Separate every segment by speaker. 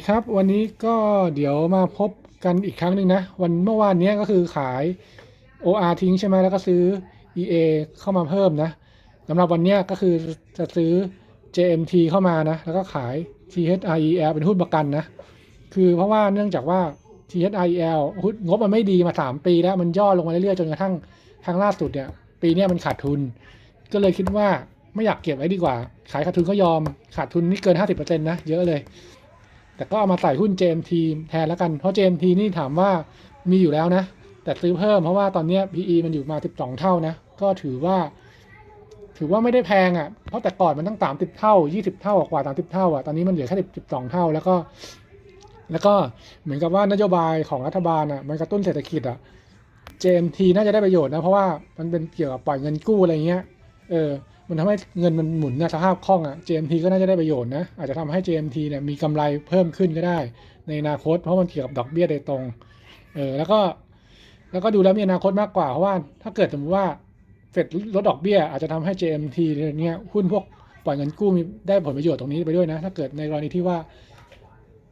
Speaker 1: ดีครับวันนี้ก็เดี๋ยวมาพบกันอีกครั้งหนึ่งนะ วันเมื่อวานเนี้ยก็คือขาย OR ทิ้งใช่ไหมแล้วก็ซื้อ EA เข้ามาเพิ่มนะสำหรับวันเนี้ยก็คือจะซื้อ JMT เข้ามานะ แล้วก็ขาย THREL เป็นหุ้นประกันนะ คือเพราะว่าเนื่องจากว่า THREL หุ้นงบมันไม่ดีมา 3 ปีแล้วมันย่อลงมาเรื่อยๆจนกระทั่งครั้งล่าสุดเนี่ย ปีเนี้ยมันขาดทุน ก็เลยคิดว่าไม่อยากเก็บไว้ดีกว่า ขายขาดทุนก็ยอมขาดทุนนี่เกิน 50%นะเยอะเลย แต่ก็เอามาใส่หุ้น JMT แทนแล้วกัน เพราะ JMT นี่ถามว่ามีอยู่แล้วนะ แต่ซื้อเพิ่มเพราะว่าตอนนี้ PE มันอยู่มา 12 เท่านะ ก็ถือว่า ถือว่าไม่ได้แพงอะ่ะ เพราะแต่ก่อนมันตั้ง 30 เท่า 20 เท่ากว่า 30 เท่าอะ่ะ ตอนนี้มันเหลือแค่12 เท่า แล้วก็ แล้วก็เหมือนกับว่านโยบายของรัฐบาลอะ มันกระตุ้นเศรษฐกิจอะ JMT น่าจะได้ประโยชน์นะ เพราะว่ามันเป็นเกี่ยวกับปล่อยเงินกู้อะไรเงี้ย เออ มันทำให้เงินมันหมุนนะสภาพคล่องอะ JMT ก็น่าจะได้ประโยชน์นะ อาจจะทำให้ JMT เนี่ยมีกำไรเพิ่มขึ้นก็ได้ ในอนาคต เพราะมันเกี่ยวกับดอกเบี้ยโดยตรง เออแล้วก็ แล้วก็ดูแล้วมีอนาคตมากกว่า เพราะว่าถ้าเกิดสมมติว่าเฟดลดดอกเบี้ย อาจจะทำให้ JMT เนี่ยหุ้นพวกปล่อยเงินกู้มีได้ผลประโยชน์ตรงนี้ไปด้วยนะ ถ้าเกิดในกรณีที่ว่า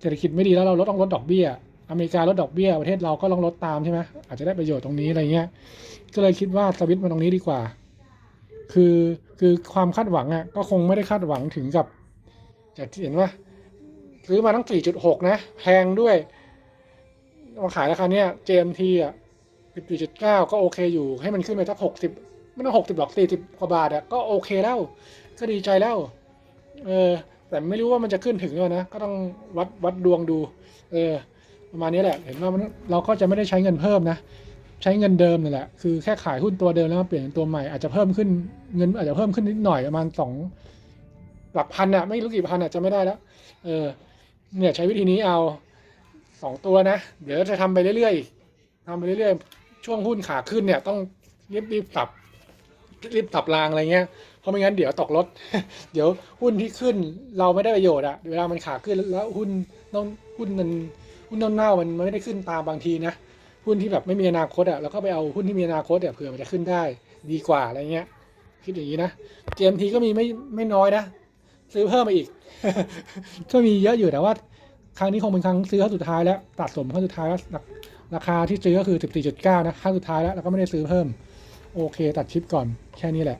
Speaker 1: เศรษฐกิจไม่ดีแล้วเราลดต้องลดดอกเบี้ย อเมริกาลดดอกเบี้ยประเทศเราก็ต้องลดตามใช่ไหมอาจจะได้ประโยชน์ตรงนี้อะไรเงี้ย ก็เลยคิดว่าสวิตมาตรงนี้ดีกว่า คือคือความคาดหวังอะก็คงไม่ได้คาดหวังถึงกับจากที่เห็นว่าซื้อมาตั้ง 4.6 นะ แพงด้วยมาขายราคาเนี้ย JMT อะ14.9 ก็โอเคอยู่ ให้มันขึ้นไปสัก 60 ไม่ต้อง 60 หรอก 40 กว่าบาทอะก็โอเคแล้ว ก็ดีใจแล้ว เออ แต่ไม่รู้ว่ามันจะขึ้นถึงเลยนะ ก็ต้องวัดวัดดวงดู เออ ประมาณนี้แหละ เห็นว่ามันเราก็จะไม่ได้ใช้เงินเพิ่มนะ ใช้เงินเดิมนี่แหละ คือแค่ขายหุ้นตัวเดิมแล้วมาเปลี่ยนเป็นตัวใหม่ อาจจะเพิ่มขึ้นเงินอาจจะเพิ่มขึ้นนิดหน่อยประมาณสองหลักพันอะไม่รู้กี่พันอะจะไม่ได้แล้ว เออ เนี่ยใช้วิธีนี้เอาสองตัวนะ เดี๋ยวจะทำไปเรื่อยๆทำไปเรื่อยๆ ช่วงหุ้นขาขึ้นเนี่ยต้องรีบรีบสับรีบสับรางอะไรเงี้ย เพราะไม่งั้นเดี๋ยวตกรถ เดี๋ยวหุ้นที่ขึ้นเราไม่ได้ประโยชน์อะเวลามันขาขึ้นแล้วหุ้นต้องหุ้นมันหุ้นเน่าๆมันไม่ได้ขึ้นตามบางทีนะ หุ้นที่แบบไม่มีอนาคตอะเราก็ไปเอาหุ้นที่มีอนาคตเนี่ยเผื่อมันจะขึ้นได้ดีกว่าอะไรเงี้ย คิดอย่างนี้นะ GMT ก็มีไม่ไม่น้อยนะซื้อเพิ่มมาอีก ก็มีเยอะอยู่แต่ว่า ครั้งนี้คงเป็นครั้งซื้อครั้งสุดท้ายแล้วตัดสมครั้งสุดท้ายแล้วราราคาที่ซื้อก็คือ 14.9 นะครั้งสุดท้ายแล้วแล้วก็ไม่ได้ซื้อเพิ่ม โอเค ตัดชิปก่อนแค่นี้แหละ